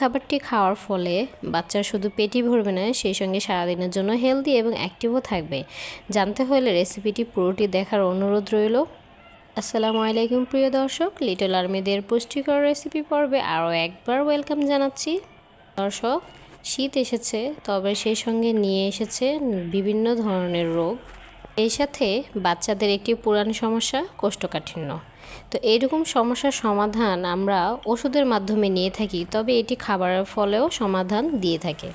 খাবারটি খাওয়ার ফলে বাচ্চার শুধু পেটই ভরবে না, সেই সঙ্গে সারাদিনের জন্য হেলদি এবং অ্যাক্টিভও থাকবে। জানতে হলে রেসিপিটি পুরোটি দেখার অনুরোধ রইল। আসসালামু আলাইকুম প্রিয় দর্শক লিটল আর্মিদের পুষ্টিকর রেসিপি পর্বে আরও একবার ওয়েলকাম জানাচ্ছি। দর্শক, শীত এসেছে, তবে সেই সঙ্গে নিয়ে এসেছে বিভিন্ন ধরনের রোগ। এই সাথে বাচ্চাদের একটি পুরান সমস্যা কোষ্ঠকাঠিন্য। তো এইরকম সমস্যার সমাধান আমরা ওষুধের মাধ্যমে নিয়ে থাকি, তবে এটি খাবারের ফলেও সমাধান দিয়ে থাকে।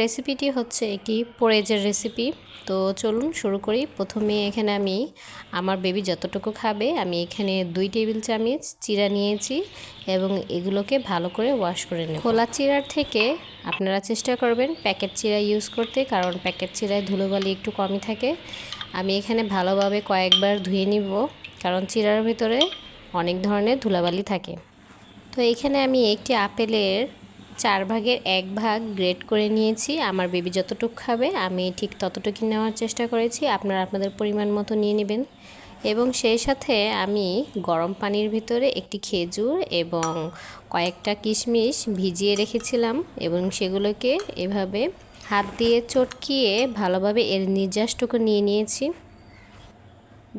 রেসিপিটি হচ্ছে একটি পরেজের রেসিপি। তো চলুন শুরু করি। প্রথমে এখানে আমি আমার বেবি যতটুকু খাবে, আমি এখানে দুই টেবিল চামচ চিরা নিয়েছি এবং এগুলোকে ভালো করে ওয়াশ করে নেব। খোলা চিরার থেকে আপনারা চেষ্টা করবেন প্যাকেট চিরা ইউজ করতে, কারণ প্যাকেট চিরায় ধুলোবালি একটু কমই থাকে। আমি এখানে ভালোভাবে কয়েকবার ধুয়ে নিব, কারণ চিরার ভিতরে অনেক ধরনের ধুলাবালি থাকে। তো এখানে আমি একটি আপেলের চার ভাগের এক ভাগ গ্রেড করে নিয়েছি। আমার বেবি যতটুকু খাবে, আমি ঠিক ততটুকু নেওয়ার চেষ্টা করেছি। আপনারা আপনাদের পরিমাণ মতো নিয়ে নেবেন। এবং সেই সাথে আমি গরম পানির ভিতরে একটি খেজুর এবং কয়েকটা কিশমিশ ভিজিয়ে রেখেছিলাম এবং সেগুলোকে এভাবে হাত দিয়ে চটকিয়ে ভালোভাবে এর নির্যাসটুকু নিয়ে নিয়েছি।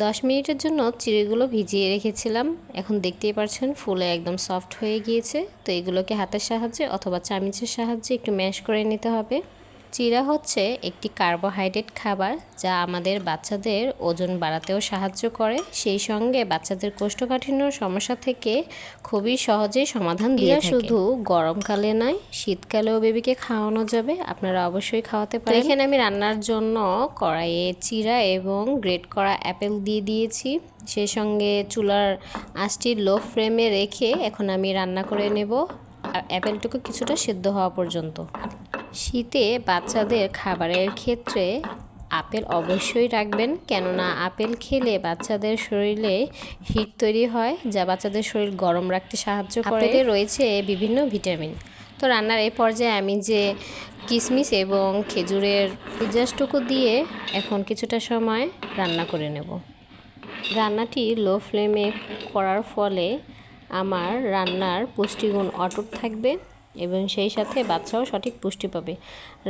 দশ মিনিটের জন্য চিড়িগুলো ভিজিয়ে রেখেছিলাম। এখন দেখতেই পাচ্ছেন ফুলে একদম সফট হয়ে গিয়েছে। তো এগুলোকে হাতের সাহায্যে অথবা চামিচের সাহায্যে একটু ম্যাশ করে নিতে হবে। চিরা হচ্ছে একটি কার্বোহাইড্রেট খাবার যা আমাদের বাচ্চাদের ওজন বাড়াতেও সাহায্য করে। সেই সঙ্গে বাচ্চাদের কোষ্ঠকাঠিন্য সমস্যা থেকে খুবই সহজেই সমাধান দিয়ে শুধু গরমকালে নয় শীতকালেও বেবিকে খাওয়ানো যাবে। আপনারা অবশ্যই খাওয়াতে পারেন। এখানে আমি রান্নার জন্য কড়াইয়ে চিরা এবং গ্রেট করা অ্যাপেল দিয়ে দিয়েছি। সেই সঙ্গে চুলার আঁচটি লো ফ্লেমে রেখে এখন আমি রান্না করে নেব। আর অ্যাপেলটুকু কিছুটা সেদ্ধ হওয়া পর্যন্ত। শীতে বাচ্চাদের খাবারের ক্ষেত্রে আপেল অবশ্যই রাখবেন কেননা আপেল খেলে বাচ্চাদের শরীরে হিট তৈরি হয় যা বাচ্চাদের শরীর গরম রাখতে সাহায্য করে। এতে রয়েছে বিভিন্ন ভিটামিন। তো রান্নার এই পর্যায়ে আমি যে কিশমিশ এবং খেজুরের পিজাসটুকু দিয়ে এখন কিছুটা সময় রান্না করে নেব। রান্নাটি লো ফ্লেমে করার ফলে আমার রান্নার পুষ্টিগুণ অটুট থাকবে। এবং সেই সাথে বাচ্চাও সঠিক পুষ্টি পাবে।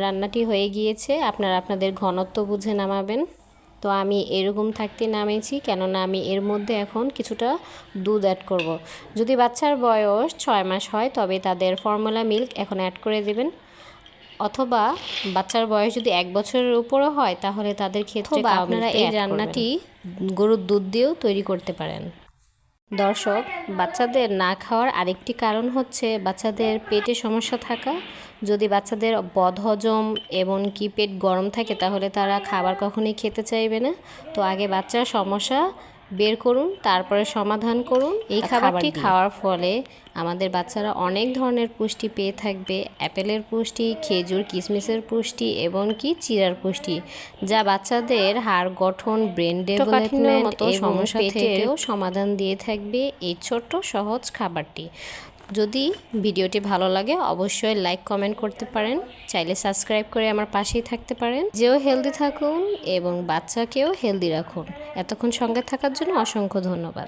রান্নাটি হয়ে গিয়েছে আপনারা আপনাদের ঘনত্ব বুঝে নামাবেন। তো আমি এরকম থাকতে নামেছি কেননা আমি এর মধ্যে এখন কিছুটা দুধ অ্যাড করব। যদি বাচ্চার বয়স ছয় মাস হয় তবে তাদের ফর্মুলা মিল্ক এখন অ্যাড করে দেবেন। অথবা বাচ্চার বয়স যদি এক বছরের উপরও হয় তাহলে তাদের ক্ষেত্রে আপনারা এই রান্নাটি গরুর দুধ দিয়েও তৈরি করতে পারেন। দর্শক, বাচ্চাদের না খাওয়ার আরেকটি কারণ হচ্ছে বাচ্চাদের পেটে সমস্যা থাকা। যদি বাচ্চাদের বদহজম কি পেট গরম থাকে তাহলে তারা খাবার কখনোই খেতে চাইবে না। তো আগে বাচ্চার সমস্যা বের করুন তারপরে সমাধান করুন। এই খাবারটি খাওয়ার ফলে আমাদের বাচ্চারা অনেক ধরনের পুষ্টি পেয়ে থাকবে। অ্যাপেলের পুষ্টি খেজুর কিশমিশের পুষ্টি এবং কি চিরার পুষ্টি যা বাচ্চাদের হাড় গঠন ব্রেন ডেভেলপমেন্ট মতো সমস্যা থেকেও সমাধান দিয়ে থাকবে এই ছোট্ট সহজ খাবারটি। যদি ভিডিওটি ভালো লাগে, অবশ্যই লাইক কমেন্ট করতে পারেন। চাইলে সাবস্ক্রাইব করে আমার পাশেই থাকতে পারেন। যেও হেলদি থাকুন এবং বাচ্চাকেও হেলদি রাখুন। এতক্ষণ সঙ্গে থাকার জন্য অসংখ্য ধন্যবাদ।